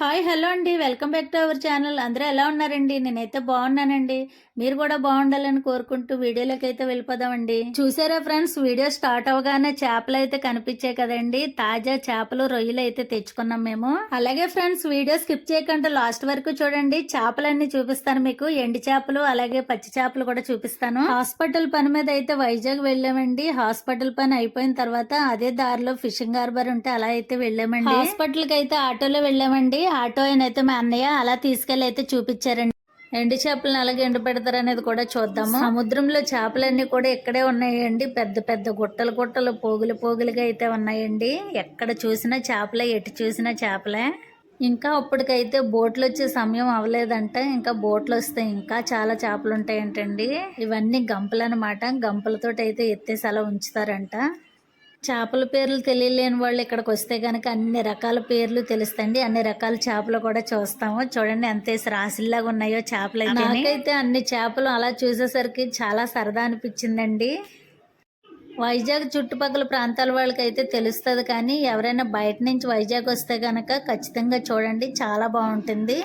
Hi hello అండి. Welcome back to our channel. అందరూ ఎలా ఉన్నారండి? నేనైతే బాగున్నానండి. మీరు కూడా బాగుండాలని కోరుకుంటూ వీడియోలోకి అయితే వెళ్ళిపోదామండి. చూసారా ఫ్రెండ్స్ వీడియో స్టార్ట్ అవగానే చేపలు అయితే కనిపించాయి కదండి. తాజా చేపలు రొయ్యలు అయితే తెచ్చుకున్నాం మేము. అలాగే ఫ్రెండ్స్ వీడియో స్కిప్ చేయకుండా లాస్ట్ వరకు చూడండి. చేపలన్నీ చూపిస్తాను మీకు. ఎండి చేపలు అలాగే పచ్చి చేపలు కూడా చూపిస్తాను. హాస్పిటల్ పని మీద అయితే వైజాగ్ వెళ్ళామండి. హాస్పిటల్ పని అయిపోయిన తర్వాత అదే దారిలో ఫిషింగ్ హార్బర్ ఉంటే అలా అయితే వెళ్ళామండి. హాస్పిటల్కి అయితే ఆటోలో వెళ్ళామండి. ఆటో అయితే మా అన్నయ్య అలా తీసుకెళ్ళి అయితే చూపించారండి. ఎండి చేపలను అలాగే ఎండు పెడతారు అనేది కూడా చూద్దాము. సముద్రంలో చేపలన్నీ కూడా ఇక్కడే ఉన్నాయండి. పెద్ద పెద్ద గుట్టలు గుట్టలు పోగులు పోగులుగా అయితే ఉన్నాయండి. ఎక్కడ చూసినా చేపలే ఎటు చూసినా చేపలే. ఇంకా అప్పటికైతే బోట్లు వచ్చే సమయం అవ్వలేదంట. ఇంకా బోట్లు వస్తే ఇంకా చాలా చేపలు ఉంటాయంటండి. ఇవన్నీ గంపలు అనమాట గంపలతోటి అయితే ఎత్తేసి అలా ఉంచుతారంట. చేపల పేర్లు తెలియలేని వాళ్ళు ఇక్కడికి వస్తే కనుక అన్ని రకాల పేర్లు తెలుస్తాయండి. అన్ని రకాల చేపలు కూడా చూస్తాము. చూడండి ఎంత రాసిల్లాగా ఉన్నాయో చేపలు అయితే నాకైతే అన్ని చేపలు అలా చూసేసరికి చాలా సరదా అనిపించిందండి. వైజాగ్ చుట్టుపక్కల ప్రాంతాల వాళ్ళకైతే తెలుస్తుంది కానీ ఎవరైనా బయట నుంచి వైజాగ్ వస్తే కనుక ఖచ్చితంగా చూడండి. చాలా బాగుంటుంది.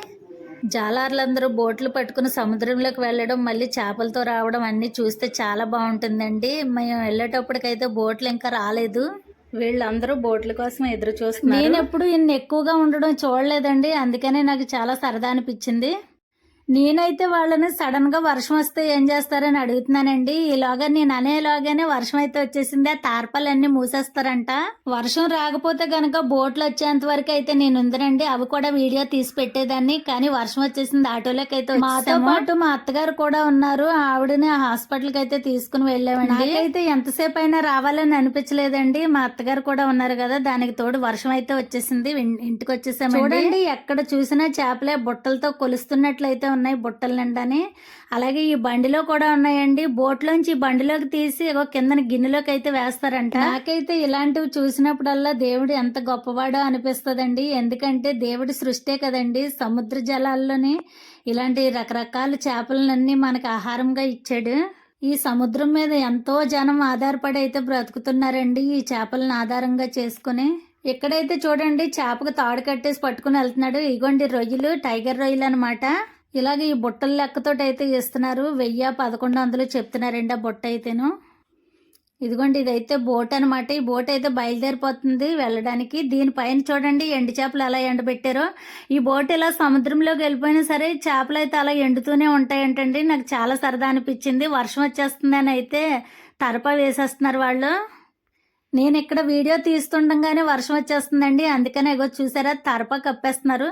జాలార్లందరూ బోట్లు పట్టుకుని సముద్రంలోకి వెళ్ళడం మళ్ళీ చేపలతో రావడం అన్నీ చూస్తే చాలా బాగుంటుందండి. మేము వెళ్ళేటప్పటికైతే బోట్లు ఇంకా రాలేదు. వీళ్ళందరూ బోట్ల కోసం ఎదురు చూస్తున్నారు. నేను ఎప్పుడు ఇన్ని ఎక్కువగా ఉండడం చూడలేదండి. అందుకనే నాకు చాలా సరదా అనిపించింది. నేనైతే వాళ్ళని సడన్గా వర్షం వస్తే ఏం చేస్తారని అడుగుతున్నానండి. ఈలోగా నేను అనేలాగానే వర్షం అయితే వచ్చేసింది. ఆ తార్పాలన్నీ మూసేస్తారంట. వర్షం రాకపోతే గనక బోట్లు వచ్చేంత వరకు అయితే నేను ఉందనండి. అవి కూడా వీడియో తీసి పెట్టేదాన్ని. కానీ వర్షం వచ్చేసింది ఆటోలోకి అయితే మాతో పాటు మా అత్తగారు కూడా ఉన్నారు. ఆవిడని హాస్పిటల్కి అయితే తీసుకుని వెళ్ళామండి. నాకైతే ఎంతసేపు అయినా రావాలని అనిపించలేదండి. మా అత్తగారు కూడా ఉన్నారు కదా దానికి తోడు వర్షం అయితే వచ్చేసింది. ఇంటికి వచ్చేసాము చూడండి ఎక్కడ చూసినా చేపలే బుట్టలతో కొలుస్తున్నట్లయితే ఉన్నాయి బుట్టల నిండానే. అలాగే ఈ బండిలో కూడా ఉన్నాయండి. బోట్లోంచి బండిలోకి తీసి ఒక కిందన గిన్నెలోకి అయితే వేస్తారంట. నాకైతే ఇలాంటివి చూసినప్పుడల్లా దేవుడు ఎంత గొప్పవాడో అనిపిస్తుందండి. ఎందుకంటే దేవుడి సృష్టే కదండి సముద్ర జలాల్లోని. ఇలాంటి రకరకాల చేపలన్నీ మనకు ఆహారంగా ఇచ్చాడు. ఈ సముద్రం మీద ఎంతో జనం ఆధారపడి అయితే బ్రతుకుతున్నారండి ఈ చేపలను ఆధారంగా చేసుకుని. ఇక్కడైతే చూడండి చేపకు తాడు కట్టేసి పట్టుకుని వెళ్తున్నాడు. ఇగోండి రొయ్యలు టైగర్ రొయ్యలు అనమాట ఇలాగ ఈ బుట్టల లెక్కతోటి అయితే ఇస్తున్నారు. వెయ్యి పదకొండు వందలు చెప్తున్నారండి ఆ బుట్ట అయితేను. ఇదిగోండి ఇదైతే బోట్ అనమాట ఈ బోట్ అయితే బయలుదేరిపోతుంది వెళ్ళడానికి. దీనిపైన చూడండి ఎండు చేపలు ఎలా ఎండబెట్టారో. ఈ బోట్ ఇలా సముద్రంలోకి వెళ్ళిపోయినా సరే చేపలు అయితే అలా ఎండుతూనే ఉంటాయంటండి. నాకు చాలా సరదా అనిపించింది. వర్షం వచ్చేస్తుందని అయితే తరప వేసేస్తున్నారు వాళ్ళు. నేను ఇక్కడ వీడియో తీస్తుండగానే వర్షం వచ్చేస్తుందండి. అందుకనే ఎగో చూసారా తరప కప్పేస్తున్నారు.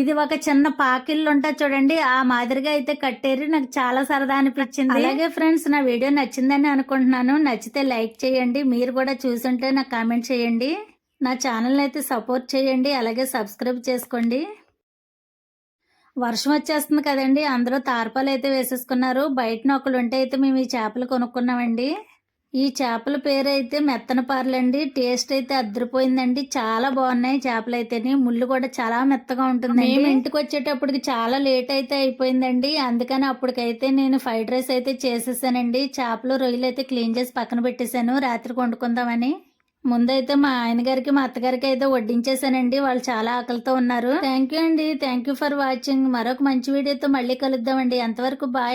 ఇది ఒక చిన్న పాకిళ్ళు ఉంటా చూడండి. ఆ మాదిరిగా అయితే కట్టేరి. నాకు చాలా సరదా అనిపించింది. అలాగే ఫ్రెండ్స్ నా వీడియో నచ్చిందని అనుకుంటున్నాను. నచ్చితే లైక్ చేయండి. మీరు కూడా చూసుంటే నాకు కామెంట్ చేయండి. నా ఛానల్ని అయితే సపోర్ట్ చేయండి. అలాగే సబ్స్క్రైబ్ చేసుకోండి. వర్షం వచ్చేస్తుంది కదండి. అందరూ తార్పాలు అయితే వేసేసుకున్నారు. బయటన ఒకళ్ళు ఉంటే అయితే మేము ఈ చేపలు కొనుక్కున్నామండి. ఈ చేపల పేరు అయితే మెత్తన పార్లండి. టేస్ట్ అయితే అద్దరిపోయిందండి. చాలా బాగున్నాయి చేపలు అయితేని ముళ్ళు కూడా చాలా మెత్తగా ఉంటుంది మేము ఇంటికి వచ్చేటప్పటికి చాలా లేట్ అయితే అయిపోయిందండి. అందుకని అప్పటికైతే నేను ఫ్రైడ్ రైస్ అయితే చేసేసానండి. చేపలు రొయ్యలు అయితే క్లీన్ చేసి పక్కన పెట్టేశాను. రాత్రికి వండుకుందామని. ముందైతే మా ఆయన గారికి మా అత్తగారికి అయితే వడ్డించేసానండి వాళ్ళు చాలా ఆకలితో ఉన్నారు. థ్యాంక్ యూ అండి. Thank you for watching. మరొక మంచి వీడియోతో మళ్ళీ కలుద్దామండి. అంతవరకు బాయ్.